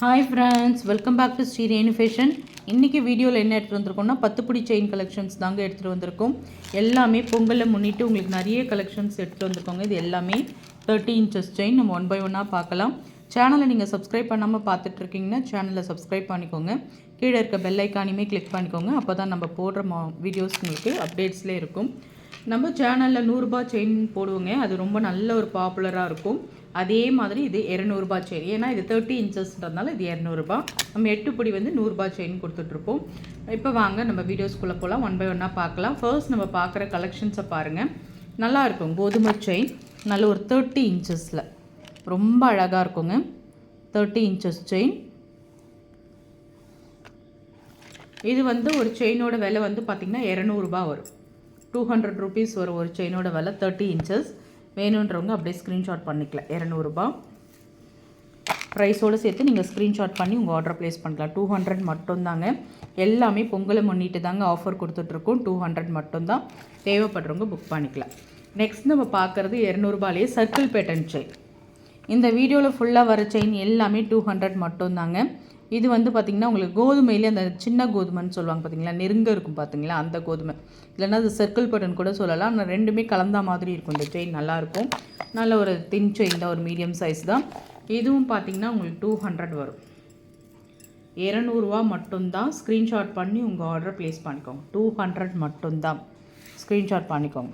Hi friends welcome back to Sri Renu fashion இன்றைக்கி வீடியோவில் என்ன எடுத்துகிட்டு வந்திருக்கோம்னா பிடி செயின் கலெக்ஷன்ஸ் தாங்க எடுத்துகிட்டு வந்திருக்கோம். எல்லாமே பொங்கலை முன்னிட்டு உங்களுக்கு நிறைய கலெக்ஷன்ஸ் எடுத்துகிட்டு வந்திருக்கோங்க. இது எல்லாமே தேர்ட்டி இன்ச்சஸ் செயின் நம்ம ஒன் பை ஒன்னாக பார்க்கலாம். சேனலை நீங்கள் சப்ஸ்கிரைப் பண்ணாமல் பார்த்துட்ருக்கீங்கன்னா சேனலை சப்ஸ்கிரைப் பண்ணிக்கோங்க. கீழே இருக்க பெல் ஐக்கானையுமே கிளிக் பண்ணிக்கோங்க. அப்போ தான் நம்ம போடுற மா வீடியோஸ் உங்களுக்கு அப்டேட்ஸ்லேயே இருக்கும். நம்ம சேனலில் நூறுரூபா செயின் போடுவோங்க. அது ரொம்ப நல்ல ஒரு பாப்புலராக இருக்கும். அதே மாதிரி இது இரநூறுபா செயின் ஏன்னா இது தேர்ட்டி இன்ச்சஸ்ன்றதுனால இது இரநூறுபா. நம்ம எட்டு பிடி வந்து நூறுரூபா செயின் கொடுத்துட்ருப்போம். இப்போ வாங்க நம்ம வீடியோஸ்குள்ளே போகலாம் ஒன் பை ஒன்னாக பார்க்கலாம். ஃபர்ஸ்ட் நம்ம பார்க்குற கலெக்ஷன்ஸை பாருங்கள் நல்லா இருக்கும். கோதுமை செயின் நல்ல ஒரு தேர்ட்டி இன்ச்சஸில் ரொம்ப அழகாக இருக்குங்க. தேர்ட்டி இன்ச்சஸ் செயின் இது வந்து ஒரு செயினோட விலை வந்து பார்த்திங்கன்னா இரநூறுபா வரும். டூ ஹண்ட்ரட் ருபீஸ் வரும் ஒரு செயினோட விலை தேர்ட்டி இன்ச்சஸ் வேணுன்றவங்க அப்படியே ஸ்க்ரீன்ஷாட் பண்ணிக்கலாம் இரநூறுபா. ப்ரைஸோடு சேர்த்து நீங்கள் ஸ்க்ரீன்ஷாட் பண்ணி உங்கள் ஆர்டர் ப்ளேஸ் பண்ணிக்கலாம் டூ ஹண்ட்ரட் மட்டும்தாங்க. எல்லாமே பொங்கலை முன்னிட்டு தாங்க ஆஃபர் கொடுத்துட்ருக்கோம். டூ ஹண்ட்ரட் மட்டும்தான். தேவைப்படுறவங்க புக் பண்ணிக்கலாம். நெக்ஸ்ட் நம்ம பார்க்குறது இரநூறுபாலேயே சர்க்கிள் பேட்டன் செயின் இந்த வீடியோவில் ஃபுல்லாக வர செயின் எல்லாமே டூ ஹண்ட்ரட் மட்டும்தாங்க. இது வந்து பார்த்திங்கன்னா உங்களுக்கு கோதுமையிலே அந்த சின்ன கோதுமைன்னு சொல்லுவாங்க பார்த்தீங்களா நெருங்க இருக்கும் பார்த்தீங்களா அந்த கோதுமை. இல்லைன்னா அது சர்க்கிள் பட்டன் கூட சொல்லலாம். ஆனால் ரெண்டுமே கலந்த மாதிரி இருக்கும். இந்த செயின் நல்லாயிருக்கும் நல்ல ஒரு தின் செயின் தான் ஒரு மீடியம் சைஸ் தான். இதுவும் பார்த்திங்கன்னா உங்களுக்கு டூ ஹண்ட்ரட் வரும். இரநூறுவா மட்டும்தான் ஸ்க்ரீன்ஷாட் பண்ணி உங்கள் ஆர்டர் ப்ளேஸ் பண்ணிக்கோங்க. டூ ஹண்ட்ரட் மட்டும்தான் ஸ்க்ரீன்ஷாட் பண்ணிக்கோங்க.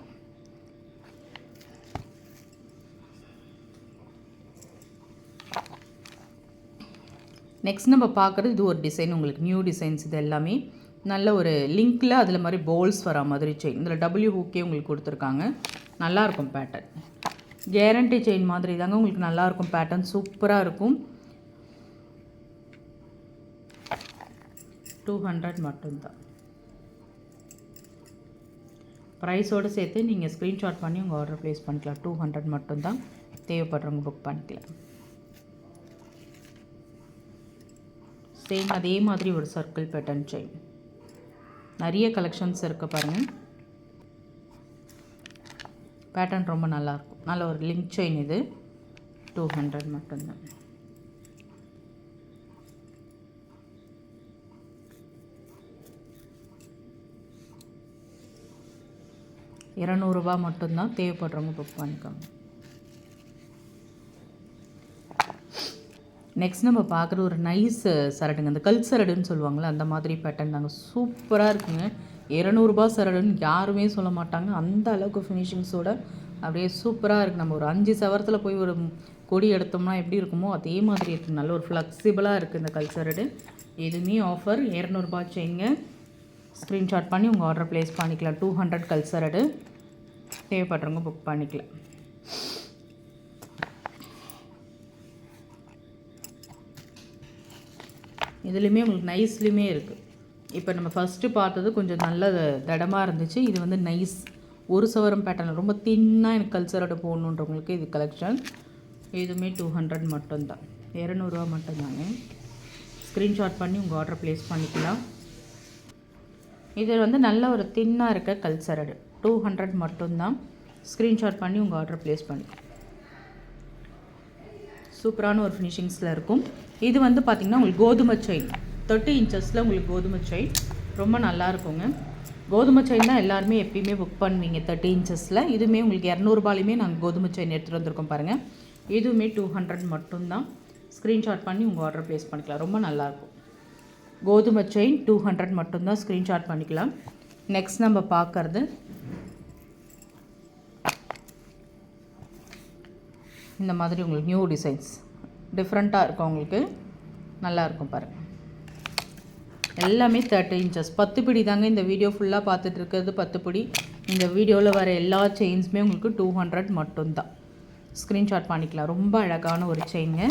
நெக்ஸ்ட் நம்ம பார்க்குறது இது ஒரு டிசைன் உங்களுக்கு நியூ டிசைன்ஸ் இது எல்லாமே. நல்ல ஒரு லிங்க்கில் அதில் மாதிரி போல்ஸ் வர மாதிரி செயின் இதில் டபுள்யூ ஹூக்கே உங்களுக்கு கொடுத்துருக்காங்க. நல்லாயிருக்கும் பேட்டர்ன் கேரண்டி செயின் மாதிரி தாங்க உங்களுக்கு நல்லாயிருக்கும் பேட்டர்ன் சூப்பராக இருக்கும். டூ ஹண்ட்ரட் மட்டும்தான். ப்ரைஸோடு சேர்த்து நீங்கள் ஸ்க்ரீன்ஷாட் பண்ணி உங்கள் ஆர்டர் ப்ளேஸ் பண்ணிக்கலாம். டூ ஹண்ட்ரட் மட்டும்தான். தேவைப்படுறவங்க புக் பண்ணிக்கலாம். சேம் அதே மாதிரி ஒரு சர்க்கிள் பேட்டர்ன் செயின் நிறைய கலெக்ஷன்ஸ் இருக்க பாருங்கள் பேட்டர்ன் ரொம்ப நல்லாயிருக்கும் நல்ல ஒரு லிங்க் செயின் இது. டூ ஹண்ட்ரட் மட்டும்தான். இரநூறுபா மட்டும்தான் தேவைப்படுறவங்க புக் பண்ணிக்கோங்க. நெக்ஸ்ட் நம்ம பார்க்குற ஒரு நைஸ் சரடுங்க. அந்த கல் சரடுன்னு சொல்லுவாங்கள்ல அந்த மாதிரி பேட்டர்ன் தாங்க. சூப்பராக இருக்குங்க. இரநூறுபா சரடுன்னு யாருமே சொல்ல மாட்டாங்க. அந்த அளவுக்கு ஃபினிஷிங்ஸோட அப்படியே சூப்பராக இருக்குது நம்ம ஒரு அஞ்சு சவரத்தில் போய் ஒரு கொடி எடுத்தோம்னா எப்படி இருக்குமோ அதே மாதிரி இருக்குது நல்ல ஒரு ஃப்ளெக்சிபிளாக இருக்குது இந்த கல் சரடு. எதுவுமே ஆஃபர் இரநூறுபா செய்யுங்க ஸ்க்ரீன்ஷாட் பண்ணி உங்கள் ஆர்டர் ப்ளேஸ் பண்ணிக்கலாம். டூ ஹண்ட்ரட் கல் சரடு. தேவைப்படுறவங்க புக் பண்ணிக்கலாம். இதுலேயுமே உங்களுக்கு நைஸ்லேயுமே இருக்குது இப்போ நம்ம ஃபஸ்ட்டு பார்த்தது கொஞ்சம் நல்ல தடமாக இருந்துச்சு. இது வந்து நைஸ் ஒரு சவரம் பேட்டர்ன் ரொம்ப தின்னாக எனக்கு கல்ச்சரோட போகணுன்றவங்களுக்கு இது கலெக்ஷன் இதுவுமே டூ ஹண்ட்ரட் மட்டும்தான். இரநூறுவா மட்டும்தாங்க. ஸ்க்ரீன்ஷாட் பண்ணி உங்கள் ஆர்டர் ப்ளேஸ் பண்ணிக்கலாம். இது வந்து நல்ல ஒரு தின்னாக இருக்க கல்ச்சரடு டூ ஹண்ட்ரட் மட்டும்தான். ஸ்க்ரீன்ஷாட் பண்ணி உங்கள் ஆர்டர் ப்ளேஸ் பண்ணிக்கலாம். சூப்பரான ஒரு ஃபினிஷிங்ஸில் இருக்கும். இது வந்து பார்த்திங்கன்னா உங்களுக்கு கோதுமை செயின் தேர்ட்டி இன்ச்சஸில் உங்களுக்கு கோதுமை செயின் ரொம்ப நல்லா இருக்குங்க. கோதுமை செயின் தான் எல்லாருமே எப்பயுமே புக் பண்ணுவீங்க தேர்ட்டி இன்ச்சஸில் இதுவுமே உங்களுக்கு இரநூறுபாலையுமே நாங்கள் கோதுமை செயின் எடுத்துகிட்டு வந்திருக்கோம் பாருங்கள் இதுவுமே டூ ஹண்ட்ரட் மட்டும்தான். ஸ்க்ரீன்ஷாட் பண்ணி உங்கள் ஆர்டர் ப்ளேஸ் பண்ணிக்கலாம். ரொம்ப நல்லாயிருக்கும் கோதுமை செயின் டூ ஹண்ட்ரட் மட்டும்தான். ஸ்க்ரீன்ஷாட் பண்ணிக்கலாம். நெக்ஸ்ட் நம்ம பார்க்குறது இந்த மாதிரி உங்களுக்கு நியூ டிசைன்ஸ் டிஃப்ரெண்ட்டாக இருக்கும் உங்களுக்கு நல்லாயிருக்கும் பாருங்கள் எல்லாமே தேர்ட்டி இன்ச்சஸ் பத்து பிடி தாங்க இந்த வீடியோ ஃபுல்லாக பார்த்துட்டு இருக்கிறது பத்து பிடி. இந்த வீடியோவில் வர எல்லா செயின்ஸுமே உங்களுக்கு டூ ஹண்ட்ரட் மட்டும்தான். ஸ்க்ரீன்ஷாட் பண்ணிக்கலாம். ரொம்ப அழகான ஒரு செயின்ங்க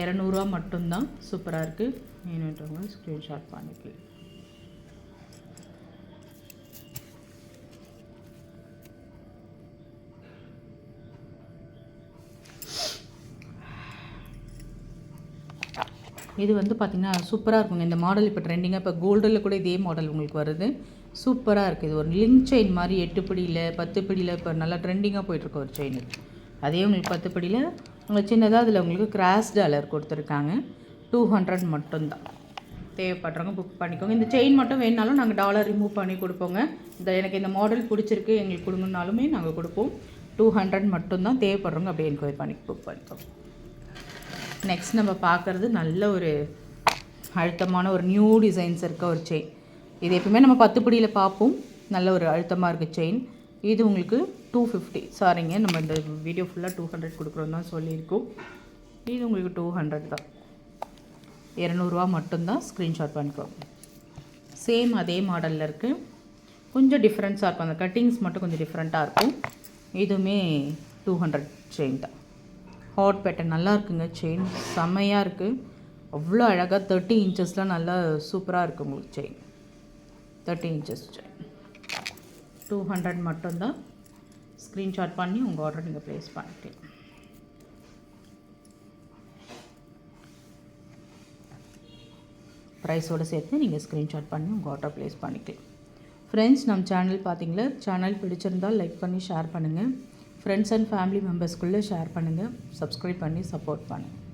இரநூறுவா மட்டும்தான். சூப்பராக இருக்குது வேணுன்றவங்க ஸ்க்ரீன்ஷாட் பண்ணிக்கலாம். இது வந்து பார்த்திங்கன்னா சூப்பராக இருக்குங்க. இந்த மாடல் இப்போ ட்ரெண்டிங்காக இப்போ கோல்டில் கூட இதே மாடல் உங்களுக்கு வருது. சூப்பராக இருக்குது இது ஒரு லிங்க் செயின் மாதிரி எட்டு பிடியில் பத்து பிடியில் இப்போ நல்லா ட்ரெண்டிங்காக போயிட்டுருக்க ஒரு செயின் அதே உங்களுக்கு பத்து பிடியில் உங்களுக்கு சின்னதாக அதில் உங்களுக்கு கிராஸ் டாலர் கொடுத்துருக்காங்க. டூ ஹண்ட்ரட் மட்டும்தான். தேவைப்படுறவங்க புக் பண்ணிக்கோங்க. இந்த செயின் மட்டும் வேணாலும் நாங்கள் டாலர் ரிமூவ் பண்ணி கொடுப்போங்க. இந்த எனக்கு இந்த மாடல் பிடிச்சிருக்கு எங்களுக்கு கொடுங்கனாலுமே நாங்கள் கொடுப்போம். டூ ஹண்ட்ரட் மட்டும்தான் தேவைப்படுறவங்க அப்படியே என்கொயரி பண்ணி புக் பண்ணிக்கோங்க. நெக்ஸ்ட் நம்ம பார்க்குறது நல்ல ஒரு அழுத்தமான ஒரு நியூ டிசைன்ஸ் இருக்க ஒரு செயின் இது எப்பவுமே நம்ம பத்து பிடியில் பார்ப்போம். நல்ல ஒரு அழுத்தமாக இருக்க செயின் இது உங்களுக்கு டூ ஃபிஃப்டி சாரிங்க நம்ம இந்த வீடியோ ஃபுல்லாக டூ ஹண்ட்ரட் கொடுக்குறோம் தான் சொல்லியிருக்கோம். இது உங்களுக்கு டூ ஹண்ட்ரட் தான். இரநூறுவா மட்டும்தான் ஸ்க்ரீன்ஷாட் பண்ணிக்கிறோம். சேம் அதே மாடலில் இருக்குது கொஞ்சம் டிஃப்ரென்ஸாக இருக்கும். அந்த கட்டிங்ஸ் மட்டும் கொஞ்சம் டிஃப்ரெண்ட்டாக இருக்கும். இதுவுமே டூ ஹண்ட்ரட் செயின் தான். ஹாட் பேட்டர்ன் நல்லா இருக்குங்க. செயின் செம்மையாக இருக்குது அவ்வளோ அழகாக தேர்ட்டி இன்ச்சஸ்லாம் நல்லா சூப்பராக இருக்குது உங்களுக்கு chain thirty inches chain two hundred மட்டும்தான். ஸ்க்ரீன்ஷாட் பண்ணி உங்கள் ஆர்டர் நீங்கள் ப்ளேஸ் பண்ணிக்கலாம். ப்ரைஸோடு சேர்த்து நீங்கள் ஸ்க்ரீன்ஷாட் பண்ணி உங்கள் ஆர்டர் ப்ளேஸ் பண்ணிக்கலாம். ஃப்ரெண்ட்ஸ் நம்ம சேனல் பார்த்தீங்களா? சேனல் பிடிச்சிருந்தால் லைக் பண்ணி ஷேர் பண்ணுங்கள் ஃப்ரெண்ட்ஸ் அண்ட் ஃபேமிலி மெம்பர்ஸ்குள்ளே ஷேர் பண்ணுங்கள் சப்ஸ்கிரைப் பண்ணி சப்போர்ட் பண்ணுங்கள்